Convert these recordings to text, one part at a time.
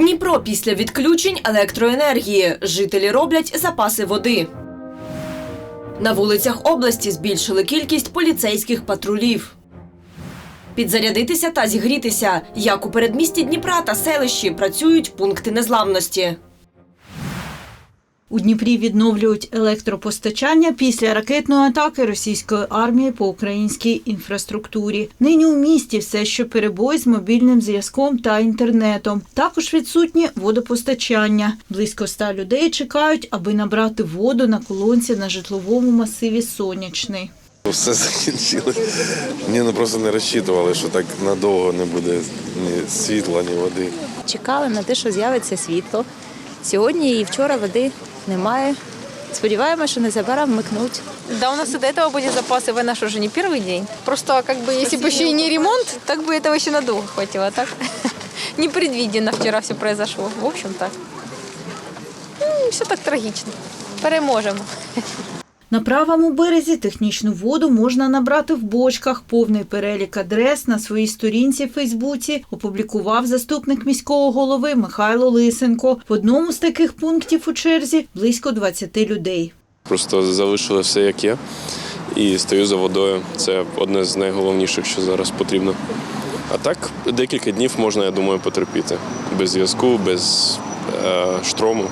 Дніпро після відключень електроенергії. Жителі роблять запаси води. На вулицях області збільшили кількість поліцейських патрулів. Підзарядитися та зігрітися, як у передмісті Дніпра та селищі працюють пункти незламності. У Дніпрі відновлюють електропостачання після ракетної атаки російської армії по українській інфраструктурі. Нині у місті все, що перебой з мобільним зв'язком та інтернетом. Також відсутнє водопостачання. Близько ста людей чекають, аби набрати воду на колонці на житловому масиві Сонячний. Все закінчили. Ні, ну просто не розчитували, що так надовго не буде ні світла, ні води. Чекали на те, що з'явиться світло. Сьогодні і вчора води немає. Сподіваємося, що незабаром вмикнуть. Да, у нас и до этого были запасы, война что же не первый день. Просто как бы если бы еще и не ремонт, так бы этого еще надолго хватило. А Так непредвиденно вчера все произошло. В общем так. Все так трагично. Переможемо. На правому березі технічну воду можна набрати в бочках. Повний перелік адрес на своїй сторінці в Фейсбуці опублікував заступник міського голови Михайло Лисенко. В одному з таких пунктів у черзі близько 20 людей. Просто залишили все як є і стою за водою. Це одне з найголовніших, що зараз потрібно. А так, декілька днів можна, я думаю, потерпіти. Без зв'язку, без е, штрому.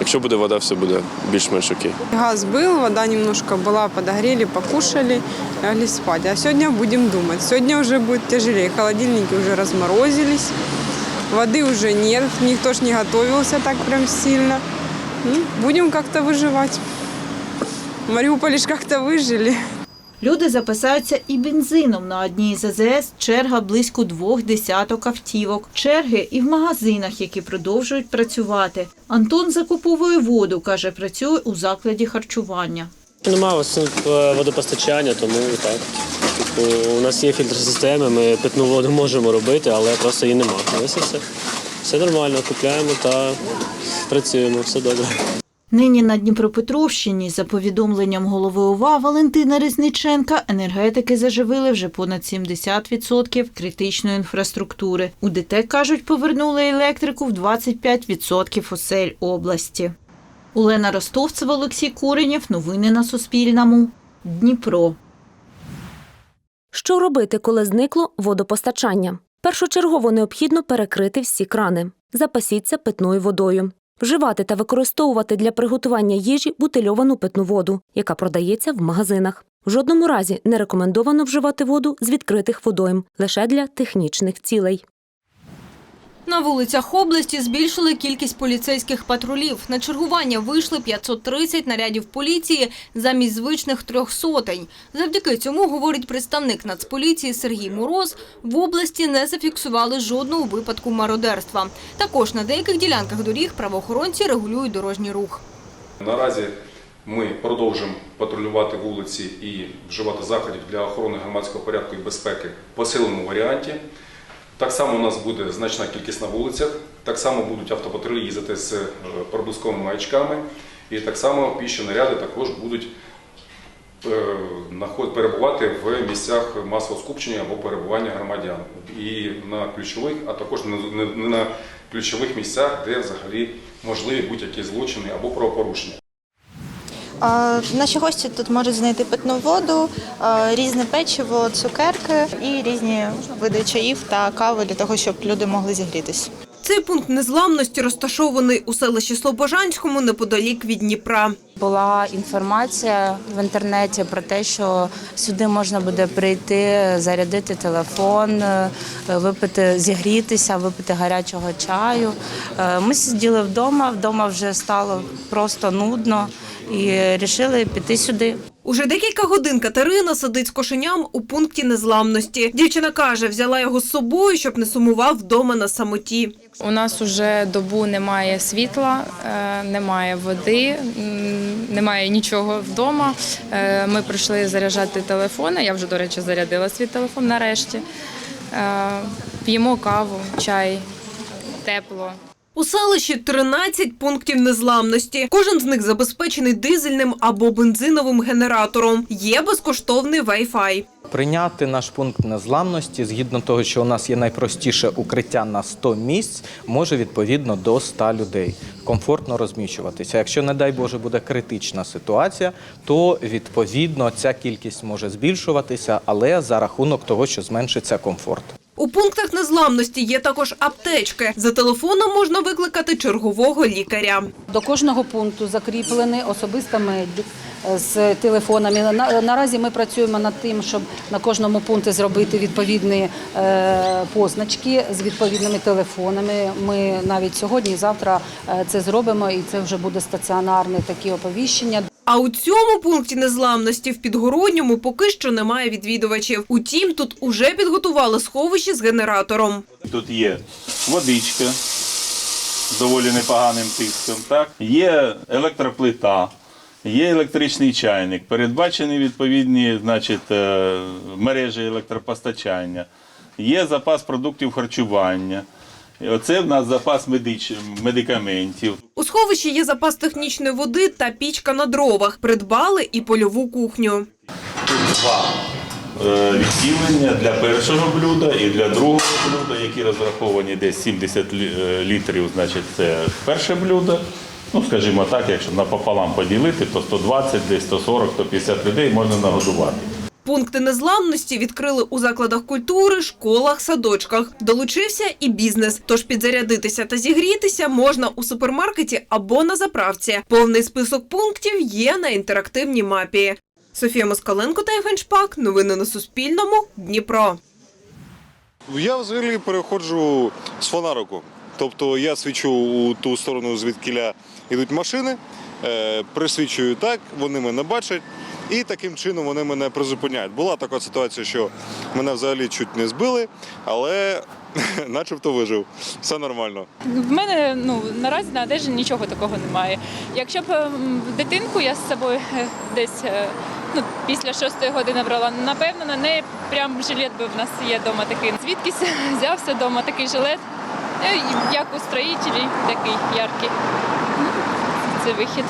Якщо буде вода, все буде більш-менш окей. Газ был, вода немножко была, подогрели, покушали, лягли спать. А сегодня будем думать. Сегодня уже будет тяжелее. Холодильники уже разморозились, воды уже нет, никто ж не готовился так прям сильно. Ну, будем как-то выживать. В Мариуполе ж как-то выжили. Люди запасаються і бензином на одній з АЗС. Черга близько двох десяток автівок. Черги і в магазинах, які продовжують працювати. Антон закуповує воду, каже, працює у закладі харчування. Немає е, водопостачання, тому так. Типу, у нас є фільтр системи, ми питну воду можемо робити, але просто її немає. Все. Все нормально, купляємо та працюємо, все добре. Нині на Дніпропетровщині, за повідомленням голови ОВА Валентина Резниченка, енергетики заживили вже понад 70% критичної інфраструктури. У ДТЕК, кажуть, повернули електрику в 25% осель області. Олена Ростовцева, Олексій Куренєв. Новини на Суспільному. Дніпро. Що робити, коли зникло водопостачання? Першочергово необхідно перекрити всі крани. Запасіться питною водою. Вживати та використовувати для приготування їжі бутильовану питну воду, яка продається в магазинах. В жодному разі не рекомендовано вживати воду з відкритих водойм лише для технічних цілей. На вулицях області збільшили кількість поліцейських патрулів. На чергування вийшли 530 нарядів поліції замість звичних трьох сотень. Завдяки цьому, говорить представник Нацполіції Сергій Мороз, в області не зафіксували жодного випадку мародерства. Також на деяких ділянках доріг правоохоронці регулюють дорожній рух. Наразі ми продовжимо патрулювати вулиці і вживати заходів для охорони громадського порядку і безпеки в посиленому варіанті. Так само у нас буде значна кількість на вулицях, так само будуть автопатрулі їздити з е, проблисковими маячками, і так само піші наряди також будуть е, перебувати в місцях масового скупчення або перебування громадян. І на ключових, а також не- на ключових місцях, де взагалі можливі будь-які злочини або правопорушення. Наші гості тут можуть знайти питну воду, різне печиво, цукерки і різні види чаїв та кави для того, щоб люди могли зігрітися. Цей пункт незламності розташований у селищі Слобожанському неподалік від Дніпра. Була інформація в інтернеті про те, що сюди можна буде прийти, зарядити телефон, е, випити, зігрітися, випити гарячого чаю. Е, Ми сиділи вдома, вдома вже стало просто нудно і вирішили піти сюди. Уже декілька годин Катерина сидить з кошеням у пункті незламності. Дівчина каже, взяла його з собою, щоб не сумував вдома на самоті. У нас уже добу немає світла, е, немає води, немає нічого вдома. Е, Ми прийшли заряджати телефони. Я вже, до речі, зарядила свій телефон нарешті. Е, П'ємо каву, чай, тепло. У селищі 13 пунктів незламності. Кожен з них забезпечений дизельним або бензиновим генератором. Є безкоштовний Wi-Fi. Прийняти наш пункт незламності, згідно того, що у нас є найпростіше укриття на 100 місць, може відповідно до 100 людей комфортно розміщуватися. Якщо, не дай Боже, буде критична ситуація, то відповідно ця кількість може збільшуватися, але за рахунок того, що зменшиться комфорт. У пунктах незламності є також аптечки. За телефоном можна викликати чергового лікаря. До кожного пункту закріплений особисто медик е, з телефонами. Наразі ми працюємо над тим, щоб на кожному пункті зробити відповідні е, позначки з відповідними телефонами. Ми навіть сьогодні завтра е, це зробимо, і це вже буде стаціонарне такі оповіщення. А у цьому пункті незламності в Підгородньому поки що немає відвідувачів. Утім, тут уже підготували сховище з генератором. Тут є водичка з доволі непоганим тиском, так? є електроплита, є електричний чайник, передбачені відповідні значить, е, мережі електропостачання, є запас продуктів харчування. І Оце в нас запас медич... медикаментів. У сховищі є запас технічної води та пічка на дровах. Придбали і польову кухню. Два е, відділення для першого блюда і для другого блюда, які розраховані десь 70 е, літрів, значить це перше блюдо. Ну, скажімо так, якщо напополам поділити, то 120, десь 140, 150 людей можна нагодувати. Пункти незламності відкрили у закладах культури, школах, садочках. Долучився і бізнес. Тож підзарядитися та зігрітися можна у супермаркеті або на заправці. Повний список пунктів є на інтерактивній мапі. Софія Москаленко та Євген Шпак. Новини на Суспільному. Дніпро. Я взагалі переходжу з фонарику. Тобто я свічу у ту сторону, звідкіля йдуть машини, е, присвічую так, вони мене бачать, і таким чином вони мене призупиняють. Була така ситуація, що мене взагалі чуть не збили, але начебто вижив. Все нормально. В мене ну наразі на одежі нічого такого немає. Якщо б ем, дитинку я з собою е, десь е, ну, після шостої години брала, напевно, на неї прям жилет би в нас є вдома такий. Звідкись взявся вдома такий жилет, е, як у строїтелі, такий яркий. Ну, Це вихід.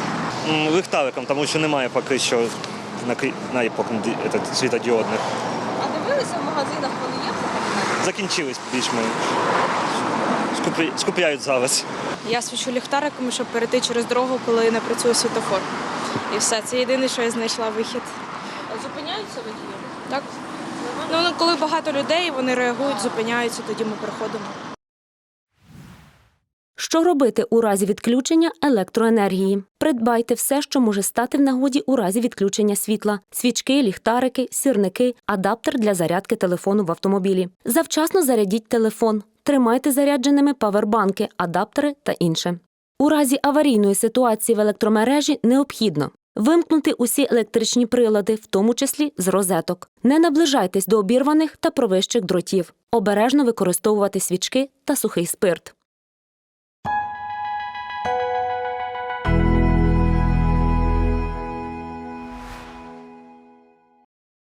Лихтариком, тому що немає поки що світодіодних. А дивилися в магазинах, вони є? Закінчились більш-менш. Скупляють зараз. Я свічу ліхтариком, щоб перейти через дорогу, коли не працює світофор. І все, це єдине, що я знайшла вихід. Зупиняються водії? Так. Ну, ну, коли багато людей, вони реагують, зупиняються, тоді ми переходимо. Що робити у разі відключення електроенергії? Придбайте все, що може стати в нагоді у разі відключення світла: свічки, ліхтарики, сірники, адаптер для зарядки телефону в автомобілі. Завчасно зарядіть телефон, тримайте зарядженими павербанки, адаптери та інше. У разі аварійної ситуації в електромережі необхідно вимкнути усі електричні прилади, в тому числі з розеток. Не наближайтесь до обірваних та провищих дротів. Обережно використовувати свічки та сухий спирт.